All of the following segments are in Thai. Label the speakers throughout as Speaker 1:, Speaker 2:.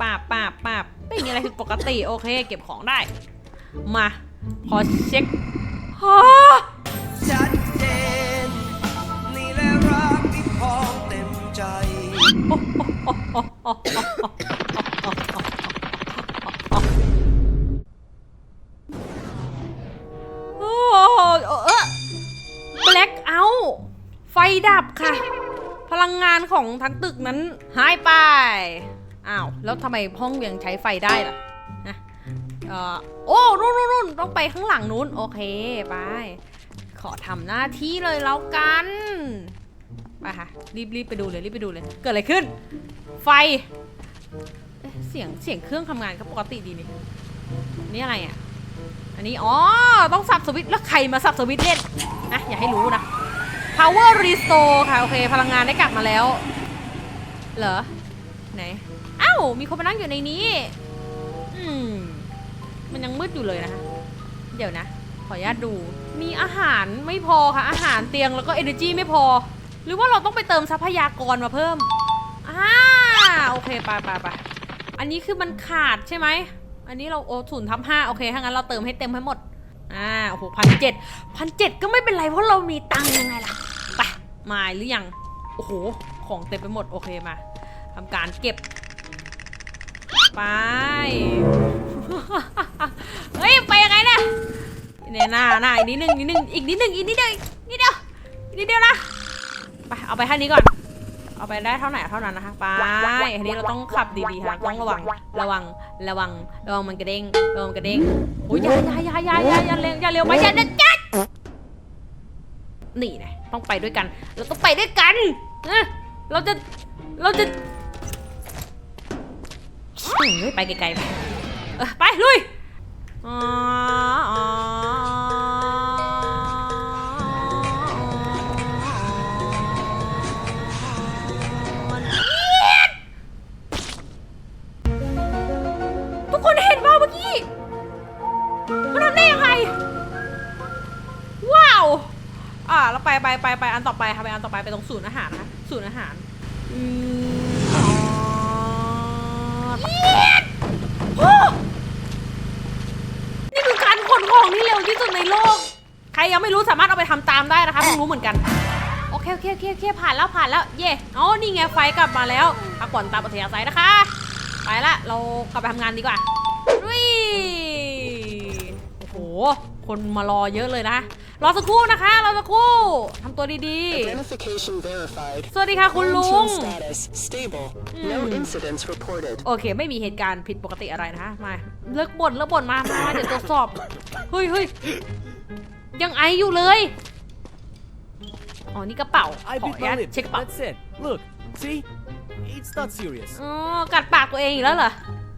Speaker 1: ปาบปาบปาบไม่มีอะไรผิดปกติโอเค เก็บของได้ มาพอเช็คฮะ
Speaker 2: ชัดเจนนี่แหละรักที่พองเต็มใจ
Speaker 1: โอ้เออแบล็คเอาไฟดับค่ะ พลังงานของทั้งตึกนั้นหายไป อ้าว แล้วทำไมห้องยังใช้ไฟได้ล่ะนะเอ่อโอ้นู่นนู่นนู่นต้องไปข้างหลังนู้น โอเค ไป ขอทำหน้าที่เลยแล้วกัน ไปค่ะ รีบรีบไปดูเลย รีบไปดูเลย เกิดอะไรขึ้น ไฟ เสียง เสียงเครื่องทำงานก็ปกติดีนี่ นี่อะไรอะ อันนี้ อ๋อ ต้องสับสวิตช์แล้วใครมาสับสวิตช์เล่นนะอย่าให้รู้นะ power restore ค่ะ โอเค พลังงานได้กลับมาแล้ว เหรอ ไหนาวมีคนมานั่งอยู่ในนี้ อืม มันยังมืดอยู่เลยนะคะ เดี๋ยวนะ ขออนุญาตดู มีอาหารไม่พอค่ะ อาหารเตียงแล้วก็ energy ไม่พอ หรือว่าเราต้องไปเติมทรัพยากรมาเพิ่ม อ่า โอเคไปไปไปอันนี้คือมันขาดใช่ไหม อันนี้เราโอศูนย์ทับห้าโอเค ถ้างั้นเราเติมให้เต็มให้หมด อ่า โอ้โหพันเจ็ดพันเจ็ดก็ไม่เป็นไรเพราะเรามีตังค์ยังไงล่ะ ไป มาหรือยัง โอ้โห ของเต็มไปหมด โอเคมาทำการเก็บ ไป เฮ้ยไปยังไงเนี่ยเนี่ยหน้าหน้าอีกนิดนึงอีกนิดนึงอีกนิดนึงอีกนิดเดียวอีกนิดเดียวอีกนิดเดียวนะไปเอาไปเท่านี้ก่อน เอาไปได้เท่าไหร่เท่านั้นนะคะไปอันนี้เราต้องขับดีๆค่ะต้องระวังระวังระวังระวังมันกระเด้งระวังมันกระเด้งโอ้ยอย่าอย่าอย่าอย่าอย่าอย่าเร็วอย่าเร็วไปอย่าเด็ดจัดนี่นะต้องไปด้วยกัน เราต้องไปด้วยกันนะเราจะเราจะ ไปไกลๆไปไปลุยทุกคนเห็นป่าเมื่อกี้มันทำได้ยังไง ว้าว อ่าเราไปไปไปไปอันต่อไปค่ะไปอันต่อไปไปตรงศูนย์อาหารนะคะศูนย์อาหาร อืมอ๋อเย็ดโอ้นี่คือการขนของที่เร็วที่สุด ในโลก ใครยังไม่รู้สามารถเอาไปทำตามได้นะคะเพิ่งรู้เหมือนกัน โอเคโอเคโอเคโอเคผ่านแล้วผ่านแล้วเย่อ๋อนี่ไงไฟกลับมาแล้วพักผ่อนตามอัธยาศัยนะคะ ไปละเรากลับไปทำงานดีกว่าดุยโอ้โห คนมารอเยอะเลยนะ รอสักครู่นะคะรอสักครู่ทำตัวดี
Speaker 3: Identification verified.
Speaker 1: ๆสวัสดีค่ะคุณลุง
Speaker 3: Quarantine status stable. No incidents reported.
Speaker 1: โอเค ไม่มีเหตุการณ์ผิดปกติอะไรนะคะมาเลิกบ่นเลิกบ่นมามาเดี๋ยวตรวจสอบ เฮ้ยเฮ้ยยังไออยู่เลย อ๋อ นี่กระเป๋า
Speaker 4: I
Speaker 1: ขอ
Speaker 4: beat
Speaker 1: อนุญาต
Speaker 4: my lip.
Speaker 1: เช็คกระเป๋า
Speaker 4: That's it. Look, see? It's not serious.
Speaker 1: อ๋อ กัดปากตัวเองอีกแล้วเหรอ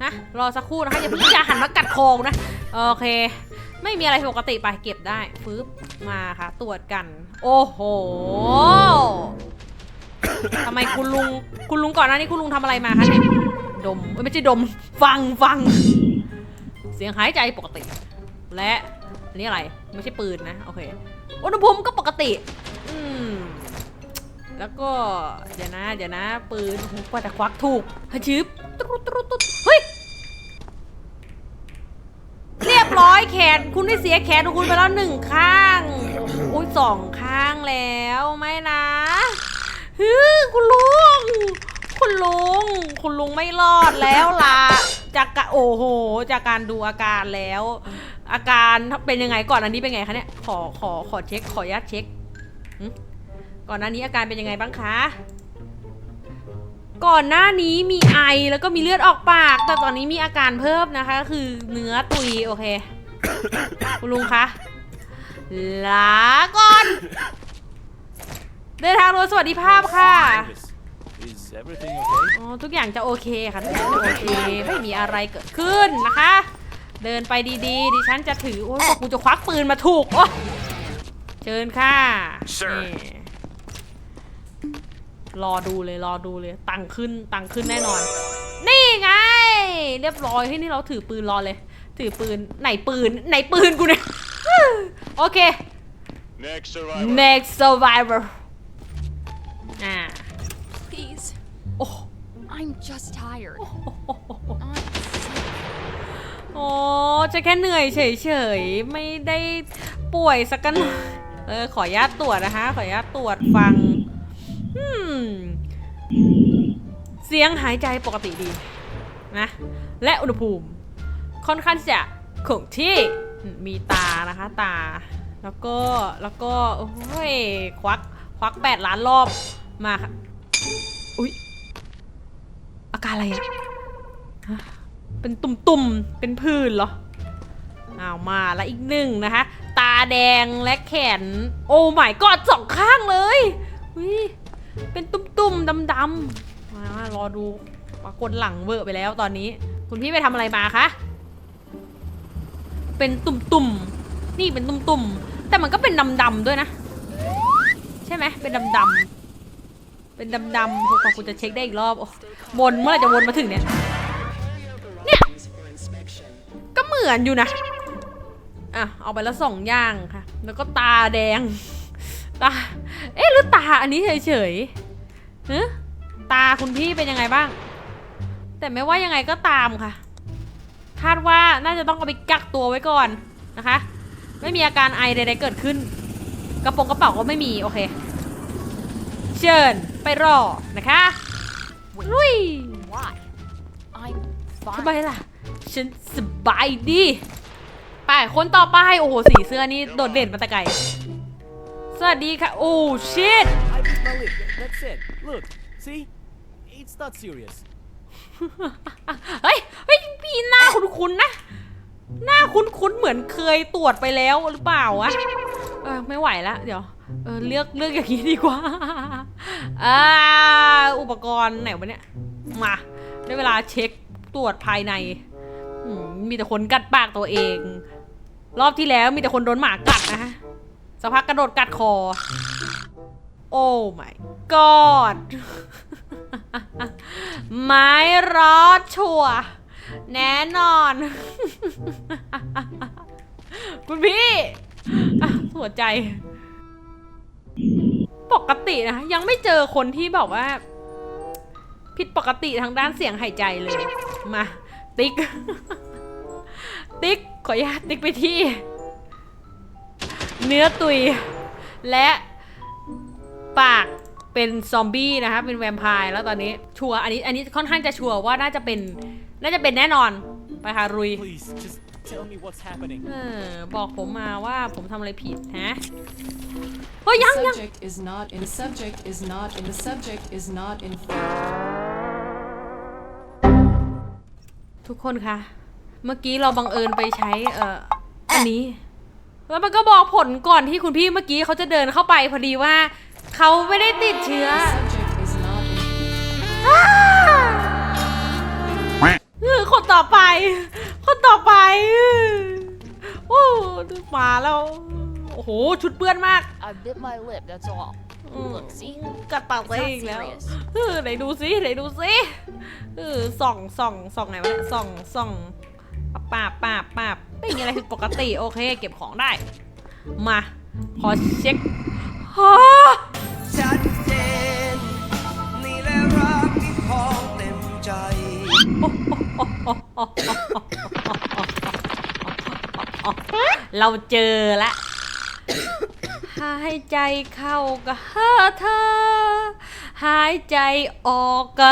Speaker 1: ฮะ รอสักครู่นะคะอย่าเพิ่งอย่าหันมากัดคอนะ โอเค ไม่มีอะไรปกติไปเก็บได้ฟึบมาค่ะ ตรวจกัน โอ้โหทำไมคุณลุงคุณลุงก่อนหน้านี้คุณลุงทำอะไรมาคะเนี่ยดมไม่ใช่ดม ฟังฟัง เสียงหายใจปกติ และอันนี้อะไรไม่ใช่ปืนนะโอเคอุณหภูมิก็ปกติ อืมแล้วก็เดี๋ยวนะ เดี๋ยวนะ ปืนกว่าจะควักถูกฮะชืบตุ๊ดตุ๊ดตุ๊ดเฮ้ย เรียบร้อยแขน คุณได้เสียแขนของคุณไปแล้วหนึ่งข้างโอ้ยสองข้างแล้วไม่นะฮึคุณลุง คุณลุง คุณลุงไม่รอดแล้วล่ะ จากกะโอ้โห จากการดูอาการแล้ว อาการเป็นยังไงก่อนอันนี้เป็นไงคะเนี่ย ขอขอขอเช็คขออนุญาตเช็คหึก่อนหน้านี้อาการเป็นยังไงบ้างคะ ก่อนหน้านี้มีไอแล้วก็มีเลือดออกปาก แต่ตอนนี้มีอาการเพิ่มนะคะ คือเนื้อตุยโอเค คุณลุงคะลาก่อน เดินทางโดยสวัสดิภาพค่ะ
Speaker 4: Is everything okay?
Speaker 1: อ๋อทุกอย่างจะโอเคค่ะทุกอย่างจะโอเค ไม่มีอะไรเกิดขึ้นนะคะ เดินไปดีๆ ดิฉันจะถือ โอ้ยบอกกูจะควักปืนมาถูก โอ้เชิญค่ะ
Speaker 2: Sir
Speaker 1: นี่ รอดูเลยรอดูเลยตังค์ขึ้นตังค์ขึ้นแน่นอน นี่ไง เรียบร้อยที่นี่เราถือปืนรอเลย ถือปืนไหนปืนไหนปืนกูเนี่ยโอเค
Speaker 5: Next survivor.
Speaker 1: next survivor อ่า
Speaker 6: Please,
Speaker 1: โอ้
Speaker 6: I I'm just tired. I'm sick.
Speaker 1: โอ้จะแค่เหนื่อยเฉยๆ ไม่ได้ป่วยสักกันหน่อยเออขออนุญาตตรวจนะคะ ขออนุญาตตรวจฟังอืม เสียงหายใจปกติดีนะ และอุณหภูมิค่อนข้างจะคงที่มีตานะคะตา แล้วก็แล้วก็โอ้ยควักควักแปดล้านรอบมาค่ะอุ๊ยอาการอะไรอะฮะเป็นตุ่มๆ เป็นผื่นเหรออ้าวมาแล้วอีกหนึ่งนะคะ ตาแดงและแขน โอ้ไม่กอดสองข้างเลยอุ๊ย เป็นตุ่มๆดำๆมารอดูปรากฏหลังเวอร์ไปแล้วตอนนี้ คุณพี่ไปทำอะไรมาคะเป็นตุ่มๆนี่เป็นตุ่มๆแต่มันก็เป็นดำๆด้วยนะ ใช่ไหมเป็นดำๆเป็นดำๆพวกคุณจะเช็คได้อีกรอบโอ้วนเมื่อไหร่จะวนมาถึงเนี่ยเนี่ยก็เหมือนอยู่นะอะเอาไปแล้วสองอย่างค่ะ แล้วก็ตาแดง ตา เอ๊ะหรือตาอันนี้เฉยๆฮะตาคุณพี่เป็นยังไงบ้าง แต่ไม่ว่ายังไงก็ตามค่ะ คาดว่าน่าจะต้องเอาไปกักตัวไว้ก่อนนะคะ ไม่มีอาการไอใดๆเกิดขึ้น กระโปรงกระเป๋าก็ไม่มีโอเค เชิญไปรอนะคะลุย
Speaker 6: Why? I'm
Speaker 1: ทำไม
Speaker 6: fine.
Speaker 1: ล่ะ ฉันสบายดี ไปคนต่อไป โอ้โห สีเสื้อนี่โดดเด่นมาแต่ไกล สวัสดีค่ะ โอ้ชิต
Speaker 4: I bit my lip. That's it. Look, see? It's not serious.
Speaker 1: เฮ้ย เฮ้ย พี่หน้าคุ้นๆนะ หน้าคุ้นๆ เหมือนเคยตรวจไปแล้วหรือเปล่าวะ เออไม่ไหวแล้วเดี๋ยว เออเลือกเลือกอย่างนี้ดีกว่า อ่า อุปกรณ์ไหนวะเนี่ย มาได้เวลาเช็คตรวจภายในอืมมีแต่คนกัดปากตัวเอง รอบที่แล้วมีแต่คนโดนหมากัดนะฮะ สักพักกระโดดกัดคอ โอ้ my god ไม้รอดชัวร์แน่นอน คุณพี่หัวใจ ปกตินะ ยังไม่เจอคนที่แบบว่า ผิดปกติทางด้านเสียงหายใจเลย มา ติ๊ก ติ๊ก ขออนุญาตติ๊กไปที่ เนื้อตุย และปากเป็นซอมบี้นะคะ เป็นแวมไพร์แล้วตอนนี้ชัวร์อันนี้อันนี้ค่อนข้างจะชัวร์ว่าน่าจะเป็นน่าจะเป็นแน่นอนไปค่ะรุย
Speaker 4: Please, just tell me what's happening.
Speaker 1: เออบอกผมมาว่าผมทำอะไรผิดฮะเฮ้ยยัง ยัง
Speaker 7: subject is not in the subject is not in the subject is not in
Speaker 1: ทุกคนคะเมื่อกี้เราบังเอิญไปใช้เอ่ออันนี้ แล้วมันก็บอกผลก่อนที่คุณพี่เมื่อกี้เขาจะเดินเข้าไปพอดีว่าเขาไม่ได้ติดเชื้อ
Speaker 7: subject is not in
Speaker 1: เออคนต่อไป คนต่อไป โอ้มาแล้ว โอ้โห ชุดเปื้อนมาก
Speaker 6: I bit my lip, that's all.
Speaker 1: อืม
Speaker 6: Look, see?
Speaker 1: กัดปากตัวเองอีกแล้ว
Speaker 6: It's not serious
Speaker 1: เออไหนดูซิไหนดูซิเออส่องส่องส่องไหนวะเนี่ยส่องส่อง ปาบปาบปาบไม่มีอะไรผิดปกติโอเค เก็บของได้ มาขอเช็คฮะ
Speaker 2: ชัดเจนนี่แหละรักที่พองเต็มใจ
Speaker 1: เราเจอละหายใจเข้าก็เฮ้อเธอ หายใจออกก็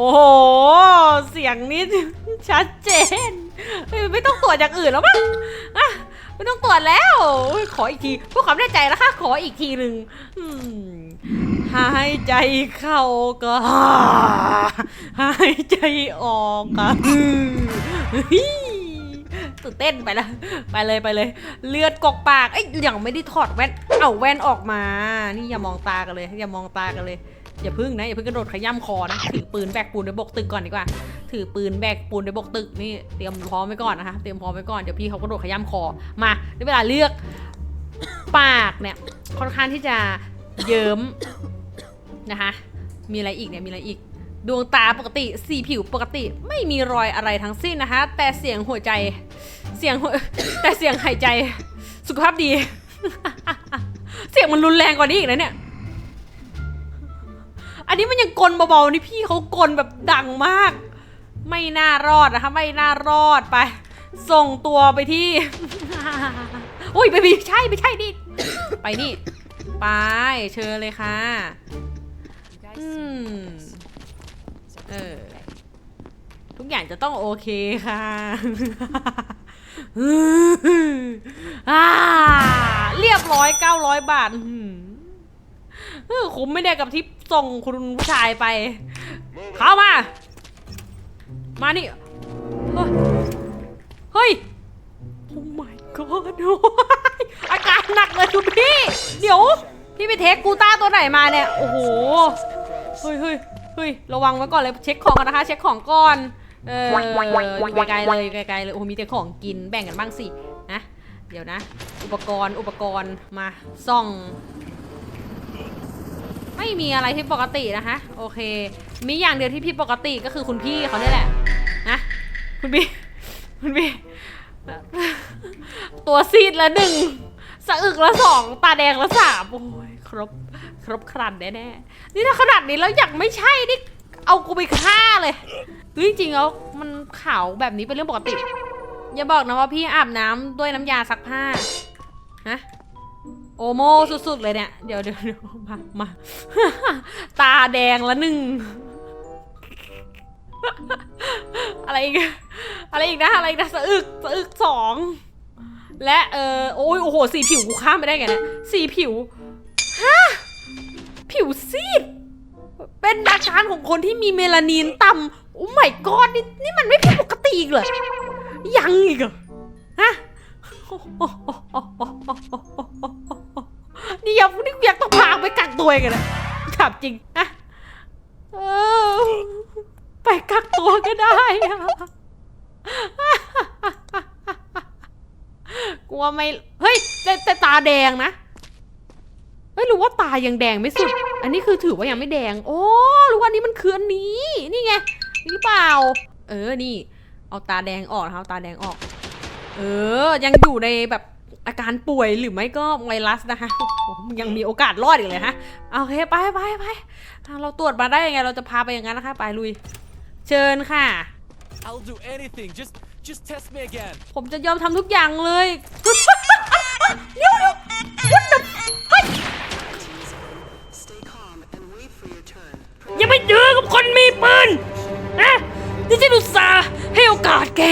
Speaker 1: อ้โห เสียงนี้ ชัดเจน ไม่ต้องตรวจอย่างอื่นแล้วมั้งไม่ต้องตรวจแล้ว ขออีกทีเพื่อความแน่ใจนะคะ ขออีกทีหนึ่งหายใจเข้าก็หายใจออกก็ตื่นเต้นไปละไปเลยไปเลย เลือดกกปากเอ้ยยังไม่ได้ถอดแว่นเอาแว่นออกมา นี่อย่ามองตากันเลย อย่ามองตากันเลย อย่าพึ่งนะอย่าพึ่งกระโดดขย้ำคอนะถือปืนแบกปูนในบกตึกก่อนดีกว่า ถือปืนแบกปูนในบกตึกนี่เตรียมพร้อมไว้ก่อนนะคะเตรียมพร้อมไว้ก่อนเดี๋ยวพี่เขากระโดดขย้ำคอมาได้เวลาเลือกปากเนี่ยค่อนข้างที่จะเยิ้มนะคะมีอะไรอีกเนี่ยมีอะไรอีกดวงตาปกติสีผิวปกติ ไม่มีรอยอะไรทั้งสิ้นนะคะ แต่เสียงหัวใจเสียงหัวแต่เสียงหายใจสุขภาพดี เสียงมันรุนแรงกว่านี้อีกนะเนี่ย อันนี้มันยังกลเบาๆนี่พี่เขากลแบบดังมาก ไม่น่ารอดนะคะไม่น่ารอดไป ส่งตัวไปที่ อุ้ยไม่ไม่ใช่ไม่ใช่ดิไปนี่ ไปเชิญเลยค่ะอืมเออทุกอย่างจะต้องโอเคค่ะอ่าเรียบร้อย 900 บาร้อหือเออ คุ้มไม่ได้กับที่ส่งคุณผู้ชายไป เข้ามา มานี่ เฮ้ยเฮ้ยโอ้ my god โอ้ยอาการหนักเลยคุณพี่ เดี๋ยว พี่ไปเทคกูต้าตัวไหนมาเนี่ย โอ้โห เฮ้ยเฮ้ยเฮ้ยระวังไว้ก่อนเลยเช็คของกันนะคะ เช็คของก่อน เอออยู่ไกลๆเลยอยู่ไกลๆเลยโอ้โหมีแต่ของกินแบ่งกันบ้างสินะเดี๋ยวนะ อุปกรณ์อุปกรณ์มาซ่อง ไม่มีอะไรที่ปกตินะคะ โอเค มีอย่างเดียวที่ผิดปกติก็คือคุณพี่เขาเนี่ยแหละนะคุณพี่คุณพี่ตัวซีดละหนึ่งสะอึกละสองตาแดงละสามโอ้ยครบครบครันแน่ๆนี่ถ้าขนาดนี้แล้วอยากไม่ใช่นี่เอากูไปฆ่าเลยคือจริงๆแล้วมันขาวแบบนี้เป็นเรื่องปกติ อย่าบอกนะว่าพี่อาบน้ำด้วยน้ำยาซักผ้าฮะ โอโมสุดๆเลยเนี่ย เดี๋ยวเดี๋ยวเดี๋ยวมามา ตาแดงละหนึ่ง อะไรอีก อะไรอีกนะ อะไรอีกนะสะอึกสะอึกสอง และเออโอ้ยโอ้โห สีผิวกูข้ามไปได้ไงเนี่ย สีผิว ฮะ ผิวซีด เป็นอาการของคนที่มีเมลานีนต่ำโอ้ไม่กอดนี่นี่มันไม่ผิดปกติอีกเหรอ ยังอีกเหรอ ฮะ นี่อยากนี่อยากต้องพาไปกัก ตัวเองนเลยถามจริงอะเออไปกักตัวก็ได้อะกลัวไม่ เฮ้ยแต่แต่ตาแดงนะเฮ้ยรือว่าตายังแดงไม่สุด อันนี้คือถือว่ายังไม่แดง โอ้รือว่านี้มันคืออันนี้ นี่ไงนี่หรือเปล่า เออนี่ เอาตาแดงออกนะคะเอาตาแดงออก เออ ยังอยู่ในแบบ อาการป่วยหรือไม่ก็ไวรัสนะคะโอ้โหยังมีโอกาสรอดอีกเลยฮะโอเคไปไปไปอะเราตรวจมาได้ยังไงเราจะพาไปอย่างนั้นนะคะ ไปลุย เชิญค่ะ
Speaker 4: I'll do anything. Just, just test me again.
Speaker 1: ผมจะยอมทำทุกอย่างเลยเดี๋ยวเดี๋ยว What the เฮ้ย
Speaker 3: Stay calm and wait for your turn.
Speaker 1: อย่าไปเจอกับคนมีปืนนะนี่ฉันอุตส่าห์ให้โอกาสแก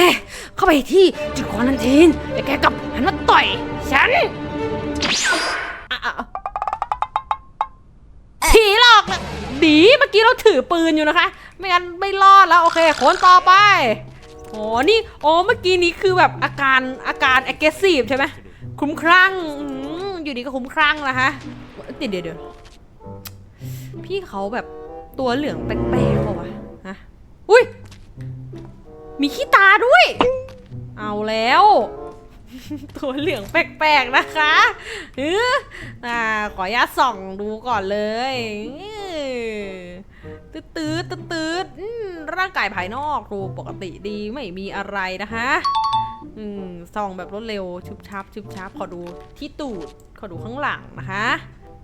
Speaker 1: เข้าไปที่จุดควอนันทีนแต่แกกลับหันมาต่อยฉันอะอะอะผีหลอกนะดีเมื่อกี้เราถือปืนอยู่นะคะ ไม่งั้นไม่รอดแล้วโอเคคนต่อไปโอ้นี่โอ้เมื่อกี้นี้คือแบบอาการอาการ aggressive ใช่ไหมคลุ้มคลั่งอืมอยู่ดีก็คลุ้มคลั่งนะคะเดี๋ยวเดี๋ยวเดี๋ยวพี่เขาแบบตัวเหลืองแปลกๆเปล่าวะฮะอุ้ยมีขี้ตาด้วย เอาแล้ว ตัวเหลืองแปลกๆนะคะเอออ่าขออนุญาตส่องดูก่อนเลยตืดตืดตืดตืดๆอืมร่างกายภายนอกดูปกติดีไม่มีอะไรนะคะอืมส่องแบบรวดเร็วชุบชับชุบชับขอดูที่ตูดขอดูข้างหลังนะคะ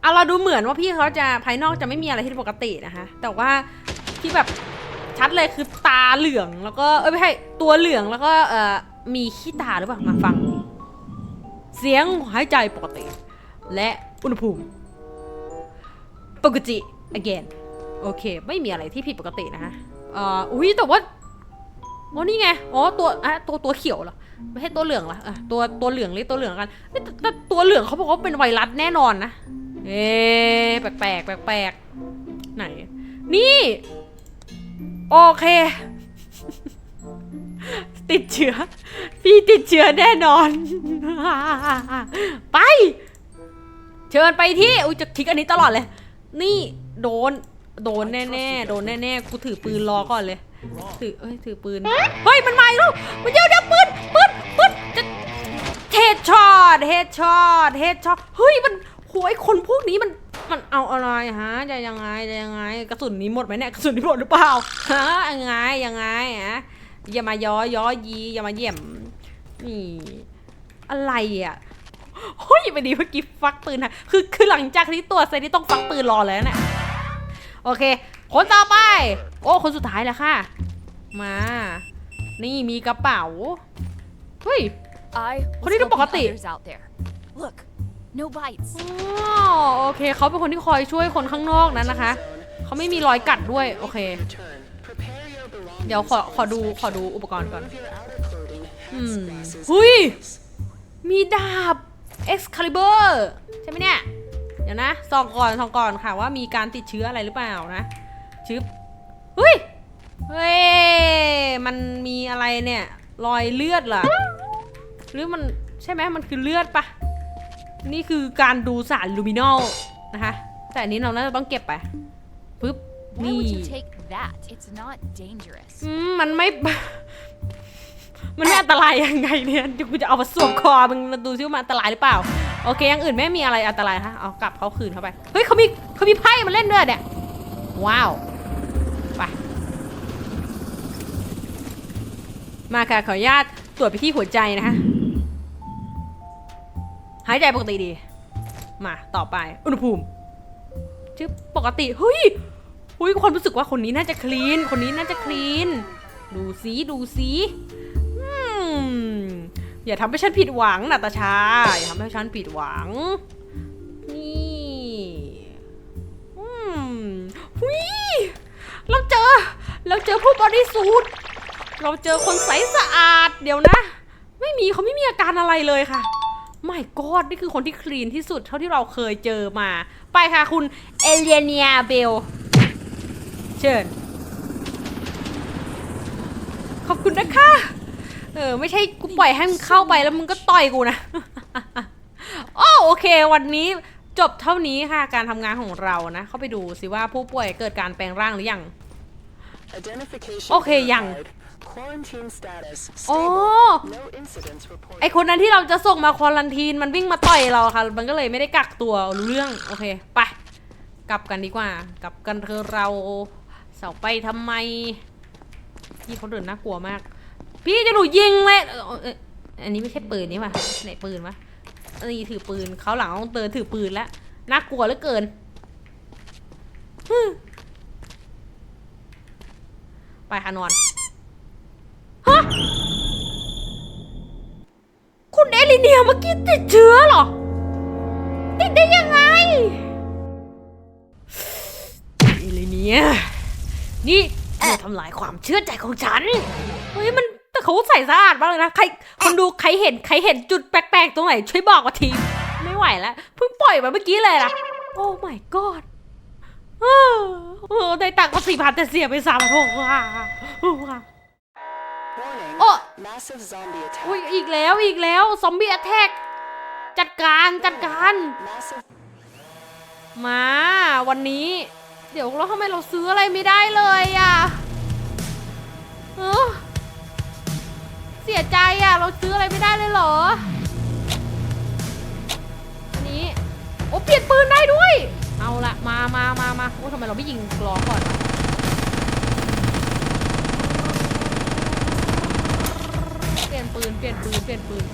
Speaker 1: เอาเราดูเหมือนว่าพี่เขาจะภายนอกจะไม่มีอะไรที่ปกตินะคะ แต่ว่าที่แบบชัดเลยคือตาเหลืองแล้วก็เอ้ยไม่ใช่ตัวเหลืองแล้วก็เอ่อ มีขี้ตาหรือเปล่ามาฟัง เสียงหายใจปกติ และอุณหภูมิ ปกติ again โอเค ไม่มีอะไรที่ผิดปกตินะคะเอ่ออุ้ยแต่ว่าอ๋อนี่ไง อ๋อตัวอะตัวตัวเขียวเหรอ ไม่ใช่ตัวเหลืองเหรออะตัวตัวเหลืองเรียกตัวเหลืองกันนี่แต่แต่ตัวเหลืองเขาบอกว่าเป็นไวรัสแน่นอนนะ เอ๊แปลกแปลกแปลกแปลกไหน นี่ โอเค ติดเชื้อ พี่ติดเชื้อแน่นอน ไป เชิญไปที่อุ้ยจะคลิกอันนี้ตลอดเลย นี่โดน โดนแน่ๆ โดนแน่ๆ กูถือปืนรอก่อนเลย ถือเอ้ย ถือปืน เฮ้ย มันมาอีกแล้วมันเดี๋ยวเดี๋ยวปืน ปืน ปืนจะเฮดช็อต เฮดช็อต เฮดช็อต เฮ้ย มันโหยคนพวกนี้มันมันเอาอะไรฮะจะยังไงจะยังไง กระสุนนี้หมดไหมเนี่ยกระสุนนี้หมดหรือเปล่าฮะยังไงยังไงฮะ อย่ามาย้อย้อยีอย่ามาเยี่ยม นี่ อะไรอะเฮ้ยไปดีเมื่อกี้ฟักปืนค่ะคือคือหลังจากที่ตัวเซนนี่ต้องฟักปืนรอแล้วเนี่ยโอเค คนต่อไป โอ้ คนสุดท้ายแล้วค่ะ มา นี่มีกระเป๋า เฮ้ย
Speaker 6: I
Speaker 1: What
Speaker 6: was
Speaker 1: are you
Speaker 6: helping
Speaker 1: pagati?
Speaker 6: others out there. Look, no bites.
Speaker 1: อ๋อโอเค เขาเป็นคนที่คอยช่วยคนข้างนอกนั้นนะคะ เขาไม่มีรอยกัดด้วย โอเค เดี๋ยวขอขอดูขอดูอุปกรณ์ก่อน
Speaker 3: Remove your outer clothing.
Speaker 1: อื
Speaker 3: Health
Speaker 1: ม
Speaker 3: supplies.
Speaker 1: หุยมีดาบ Excalibur ใช่ไหมเนี่ย เดี๋ยวนะส่องก่อนส่องก่อนค่ะว่ามีการติดเชื้ออะไรหรือเปล่านะชึบเฮ้ย เฮ้ย มันมีอะไรเนี่ย รอยเลือดเหรอ หรือมันใช่ไหมมันคือเลือดปะ นี่คือการดูสารลูมินอลนะคะ แต่อันนี้เราน่าจะต้องเก็บไปปึ๊บ
Speaker 6: Why
Speaker 1: นี่
Speaker 6: would you take that? It's not dangerous.
Speaker 1: อืมมันไม่ มันไม่อันตรายยังไงเนี่ยเดี๋ยวกูจะเอามาสวมคอมึงมาดูซิว่ามันอันตรายหรือเปล่า โอเคอยังอื่นไม่มีอะไรอันตรายคะเอากลับเขาคืนเข้าไป เฮ้ยเขามีเขามีไพ่มาเล่นด้วยเนี่ย ว้าว ไป มาค่ะขออนุญาตตรวจไปที่หัวใจนะคะหายใจปกติดี มาต่อไป อุณหภูมิ ชื่อปกติ เฮ้ย อุ้ยความรู้สึกว่าคนนี้น่าจะคลีน คนนี้น่าจะคลีน ดูสิดูสิอย่าทำให้ฉันผิดหวังนาตาชา อย่าทำให้ฉันผิดหวัง นี่อืมหุยเราเจอ เราเจอผู้บริสุทธิ์ เราเจอคนใสสะอาด เดี๋ยวนะ ไม่มีเขาไม่มีอาการอะไรเลยค่ะไม่กอดนี่คือคนที่คลีนที่สุดเท่าที่เราเคยเจอมา ไปค่ะคุณเอเลเนียเบล เชิญ ขอบคุณนะคะ เออ ไม่ใช่กูปล่อยให้มึงเข้าไปแล้วมึงก็ต่อยกูนะโอ้โอเค วันนี้จบเท่านี้ค่ะ การทำงานของเรานะ เข้าไปดูสิว่าผู้ป่วยเกิดการแปลงร่างหรือยัง
Speaker 3: Identification
Speaker 1: Okay, yang.
Speaker 3: verified. Quarantine status.
Speaker 1: โอ้
Speaker 3: Stable. No incidents reported.
Speaker 1: ไอคนนั้นที่เราจะส่งมาควอลันทีนมันวิ่งมาต่อยเราค่ะ มันก็เลยไม่ได้กักตัวรู้เรื่อง โอเค ไป กลับกันดีกว่า กลับกันเธอะเรา เสาไปทำไม พี่เขาเดินน่ากลัวมาก พี่จะหนูยิงเลยอันนี้ไม่ใช่ปืนนี่ว่ะไหนปืนวะอันนี้ถือปืนเขาหลังต้องเตือนถือปืนแล้วน่ากลัวเหลือเกินไปค่ะนอนฮะคุณเอลิเนียเมื่อกี้ติดเชื้อเหรอ ติดได้ยังไงเอลิเนีย นี่เธอทำลายความเชื่อใจของฉัน เฮ้ยมันแต่เขาใส่สะอาดมากเลยนะ ใครคนดูใครเห็นใครเห็นจุดแปลกๆตรงไหนช่วยบอกมาที ไม่ไหวแล้วเพิ่งปล่อยมาเมื่อกี้เลยนะโอ้ my god เออเออได้ตังค์มาสี่พันแต่เสียไปสามพันหกว้าวว้าว
Speaker 3: Warning.
Speaker 1: Oh.
Speaker 3: Massive zombie attack.
Speaker 1: อุ้ยอีกแล้วอีกแล้วซอมบี้แอทแทกจัดการจัดการ
Speaker 3: Massive
Speaker 1: มาวันนี้ เดี๋ยวเราทำไมเราซื้ออะไรไม่ได้เลยอะเออเสียใจอะ เราซื้ออะไรไม่ได้เลยเหรอ อันนี้ โอ้เปลี่ยนปืนได้ด้วย เอาละมามามามาโอ้ทำไมเราไม่ยิงกลอก่อนเปลี่ยนปืน เปลี่ยนปืน เปลี่ยนปืน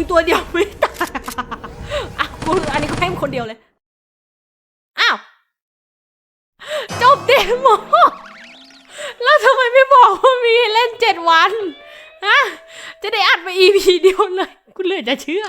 Speaker 1: งตัวเดียวไม่ตายอะกูอันนี้ก็ให้มึงคนเดียวเลย อ้าว จบเดโมแล้วทำไมไม่บอกว่ามีเล่นเจ็ดวัน ฮะ จะได้อัดไปอีพีเดียวเลย คุณเลยจะเชื่อ